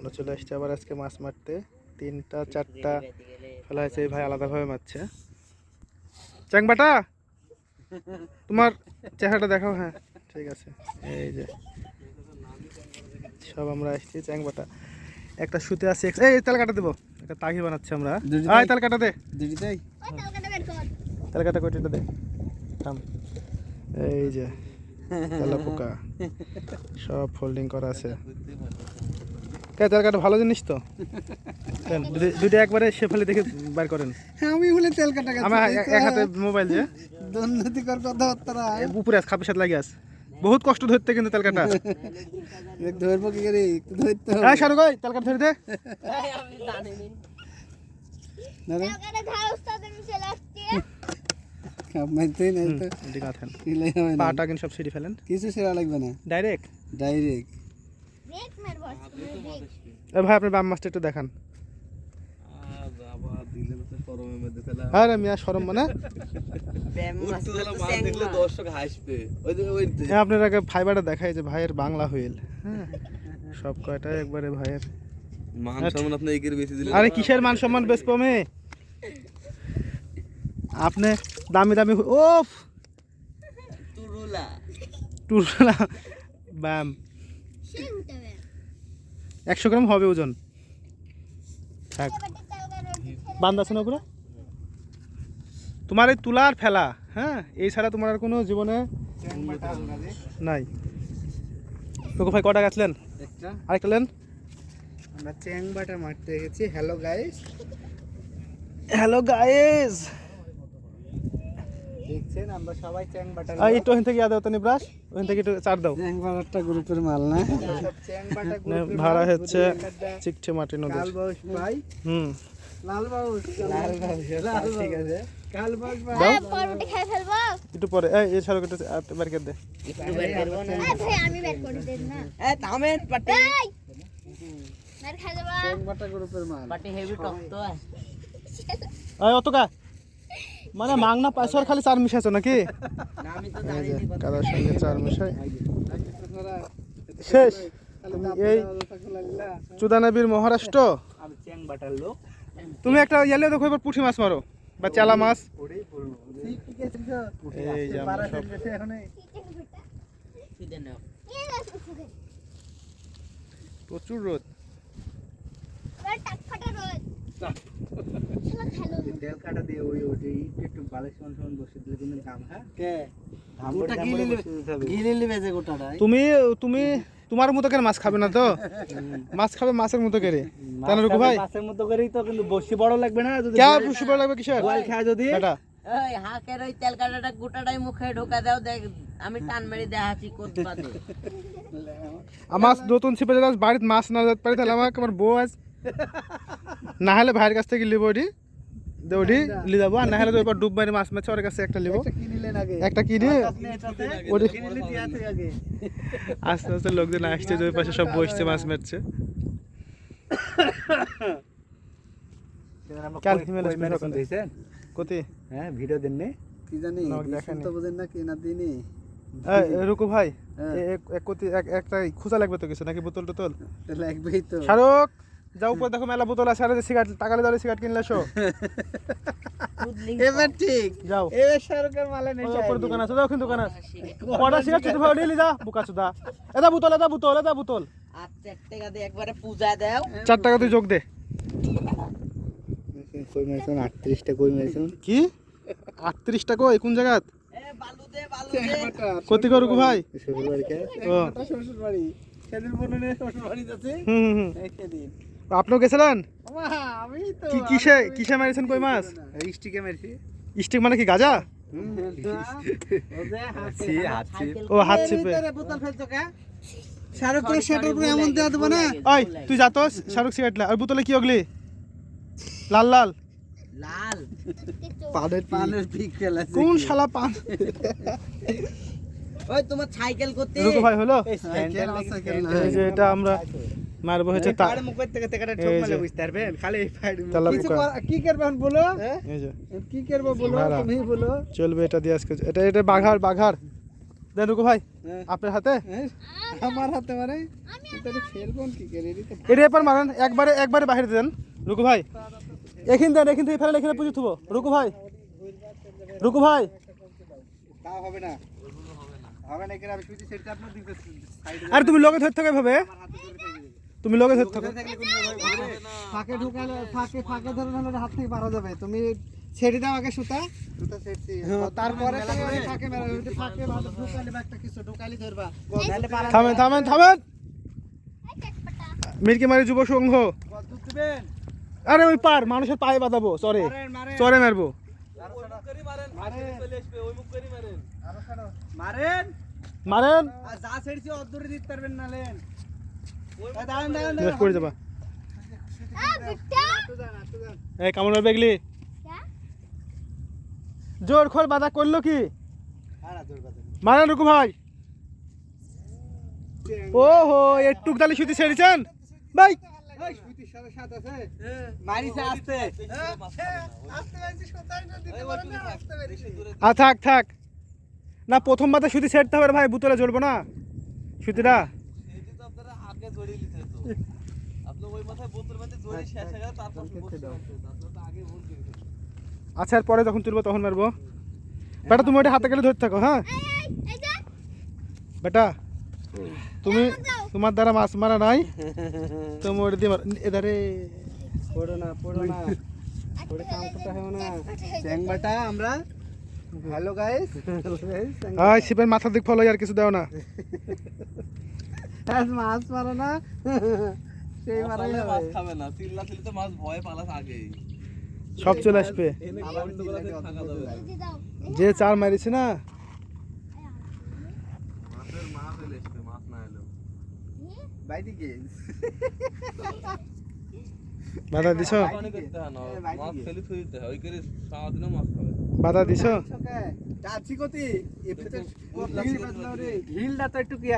আমরা চলে আসছি আবার আজকে মাছ মারতে। তিনটা চারটা ফেলা হয়েছে এই ভাই আলাদাভাবে মারছে। চ্যাংবাটা তোমার চেহারাটা দেখাও হ্যাঁ ঠিক আছে। এই যে সব আমরা আসছি চ্যাংবাটা একটা শুতে আছে এই তেল কাটা দেবো। একটা তাগি বানাচ্ছি আমরা। আয়? তেল কাটা দে। তেল কাটা কটিটা দে? থাম। এই যে তেলা পোকা। সব ফোল্ডিং করা আছে। তেল কাটা ভালো জিনিস তো? দুইটা একবারে সে ফেলে দেখে বার করেন। হ্যাঁ, আমি বলে তেল কাটা আমার এক- হাতে মোবাইল যে। দুর্নীতিকর কথাবার্তা এ উপরে আস খাপের সাথে লাগে আস বহুত কষ্ট ধরতে কিন্তু তেল কাটা। ধরবো কি করে? ধরতে হ্যাঁ শাহরুখ ভাই তেল কাটা ধরে দে। পাটা কিন্তু সব সিঁড়ি ফেলেন। কিছু সেরা লাগবে না। ডাইরেক্ট ডাইরেক্ট ভাই আপনি বাম মাছটা একটু দেখান। আরে মিয়া সরম মানে? আপনার আগে ফাইবারটা দেখাই যে ভাইয়ের বাংলা হুইল। হ্যাঁ সব কয়টা একবারে ভাইয়ের। মান সম্মান আপনি এগিয়ে বেশি দিলে আরে কিসের মান সম্মান বেশ কমে? আপনি দামি দামি ওফ! টুরলা ব্যাম একশো গ্রাম হবে ওজন। থাক। বান্ধ আছে না ওগুলো। তোমার এই তুলা আর ফেলা হ্যাঁ? এই ছাড়া তোমার আর কোনো জীবনে নাই। লোক ভাই কটা গেছিলেন আরেকটা লেন আমরা চ্যাং বাটা মারতে গেছি। হ্যালো গাইস হ্যালো গাইস দেখছেন আমরা সবাই চ্যাং বাটা একটু ওখান থেকে ইয়াদ হতো ব্রাশ? ওখান থেকে একটু চার দাও। চ্যাং বাটারটা গ্রুপের মাল না? মানে ভাড়া হচ্ছে চিকটে মাটি নদীর। কাল বাউস ভাই। হুম। লাল বাউস লাল বাউস লাল ঠিক আছে। কাল বাউস ভাই। দাও। পরবর্তী খাই ফেলব? একটু পরে। এই সড়ক একটু বার করে দে। আমি বের করে দেন না। এ থামেন পাটি এই! বের খাই দেবো। গ্রুপের মাল। পাটি হেভি টক তো। এই অত কা মানে মাংনা পয়সার খালি চার মিশাইছো নাকি? কাদার সঙ্গে চার মিশাই। শেষ। এই চুদানবীর মহারাষ্ট্র? তুমি একটা ইয়ালে দেখো এবার পুঁটি মাছ মারো বা চালা মাছ। এই যে আমরা সব প্রচুর রোদ। শালা খেলো তেল কাটা দিয়ে ওই ওই একটু বালিশ সমান সমান বসে দিলে কিন্তু দাম হ্যাঁ? কে? তুমি তুমি তোমার মতো করে মাছ খাবে না তো? মাছ খাবে মাছের মতো করে। তাই না রুকু ভাই। মাছের মতো করেই তো কিন্তু বসি বড় লাগবে না যদি কে পুষি পড়ে লাগবে কিসের? গোয়াল খায় যদি। এটা এই হাকের ওই তেল কাটাটা গোটাটাই মুখে ঢোকা দাও দেখ আমি টান মেরে দেখাচ্ছি কোত পাতে। আমার নতুন ছিপে যদি বাড়িতে মাছ না যেতে পারি তাহলে আমাকে আমার বউ আজ না হলে ভাইয়ের কাছ থেকে লিবো ওটি ওটি লি যাব। আর না হলে এবার ডুব মারি মাছ মাছ ওর কাছে একটা লিবো। একটা কিনিলেন আগে। একটা কিনে। ওটি আস্তে আস্তে লোকজন আসছে যে ওই পাশে সব বসছে মাছ মারছে। হ্যাঁ ভিডিও দেন নে। কি জানি বোঝেন না কেনা দিনই রুকু ভাই হ্যাঁ। এক- এক কতি এক একটা খোঁজা লাগবে তো কিছু নাকি বোতল টোতল লাগবেই তো। শাহরুখ! যাও উপর দেখো মেলা বোতল আছে আর সিগারেট টাকালে দাঁড়িয়ে সিগারেট কিনলে এসো। এবার ঠিক। যাও। এবার সরকার মালে নেই উপরে দোকান আছে যাও কিন্তু দোকান আছে। কটা সিগারেট চুটি ভাই নিলি যা বুকা চুদা। এটা বোতল এটা বোতল এটা বোতল। আর চার টাকা দিয়ে একবারে পূজা দাও। চার টাকা তুই যোগ দে। কই মেরেছেন আটত্রিশটা কই মেরেছেন কি? আটত্রিশ টাকা এই কোন জায়গাত? এ বালু দে বালু দে কতি করু ভাই শ্বশুর বাড়িতে ও। শ্বশুর বাড়ি সেদিন বোন নিয়ে শ্বশুর বাড়ি যাচ্ছে। হুম হুম সেদিন। আপনিও গেছিলেন? আমি তো কি কিসে কিসে মারিছেন কই মাছ? স্টিকে মেরেছি। স্টিক মানে কি গাজা? ও হাত ছিপে শাহরুখ করে সেটার উপরে এমন দেওয়া দেবো না? ওই তুই যা তো শাহরুখ সিগারেট লা। আর বোতলে কি ওগলি লাল লাল। লাল। পানের পানের পিক কোন শালা পান? ওই তোমার সাইকেল করতে রুকু ভাই হলো? সাইকেল সাইকেল না এই যে এটা আমরা মারবো হচ্ছে তা মুখের থেকে টেকাটা ঠোক মারলে বুঝতে পারবেন খালি তালা কিছু কি করবেন বলো? এই যে। কি করব বলো। তুমি বলো। চলবে এটা দিয়ে আজকে। এটা এটা বাঘার বাঘার। দেন রুকু ভাই আপনার হাতে? আমার হাতে মানে? তাহলে ফেলব কি করে? তো এটা এবার মারেন একবারে একবারে বাইরে দেন। রুকু ভাই এখান দেন এখান থেকে ফেলে এখানে পুজো থুবো। রুকু ভাই রুকু ভাই। তাও হবে না। হবে না এখানে আমি সুইচ সেটটা আপনার দিতে আরে তুমি লগে ধরতে থাকো এভাবে। তুমি লগে থাকো। ফাঁকে ঢুকালে ফাঁকে ফাঁকে ধরে নাহলে হাত থেকে মারা যাবে। তুমি ছেড়ে দাও আগে সুতা। সুতা ছেড়ছি। তারপরে তুমি ফাঁকে মেরা যদি ফাঁকে ভালো ঢুকালে বা একটা কিছু ঢুকালি ধরবা। থামেন থামেন থামেন। এই মিরকি মারি যুব সংঘ। আরে ওই পার মানুষের পায়ে বাঁধাবো চরে মারেন চরে মারবো। মারেন। মারেন। আর যা ছেড়ছি অদূরে দিতে পারবেন না লেন। জোর খোল, বাধা করল কি? মারেন রুকু ভাই। ও হো একটুক তাহলে সুতি ছেড়েছেন? ভাই। থাক থাক। না প্রথম বাতা সুতি ছেড়তে হবে ভাই, বুতলে জ্বলবো না। সুতিটা। আচ্ছা আর পরে যখন তুলবো তখন মারবো। বেটা তুমি ওটা হাতে গেলে ধরতে থাকো হ্যাঁ? এই এই এই যা। বেটা তুমি তোমার দ্বারা মাছ মারা নাই। তুমি ওটা দিয়ে মার- এধারে। পড়ো না পড়ো না। কাম করতে হবে না। চ্যাংবাটা আমরা হ্যালো গাইস শিবের মাথার দিক ফলো আর কিছু দাও না। মাছ মারো না। সেই মারাই মাছ খাবে না। চিল্লা চিল্লি তো মাছ ভয়ে পালাস আগেই। সব চলে আসবে। যে চার মারিছে না? বাধা দিছ? বাধা দিছ? যাচ্ছি কতি হিলটা তো একটু কি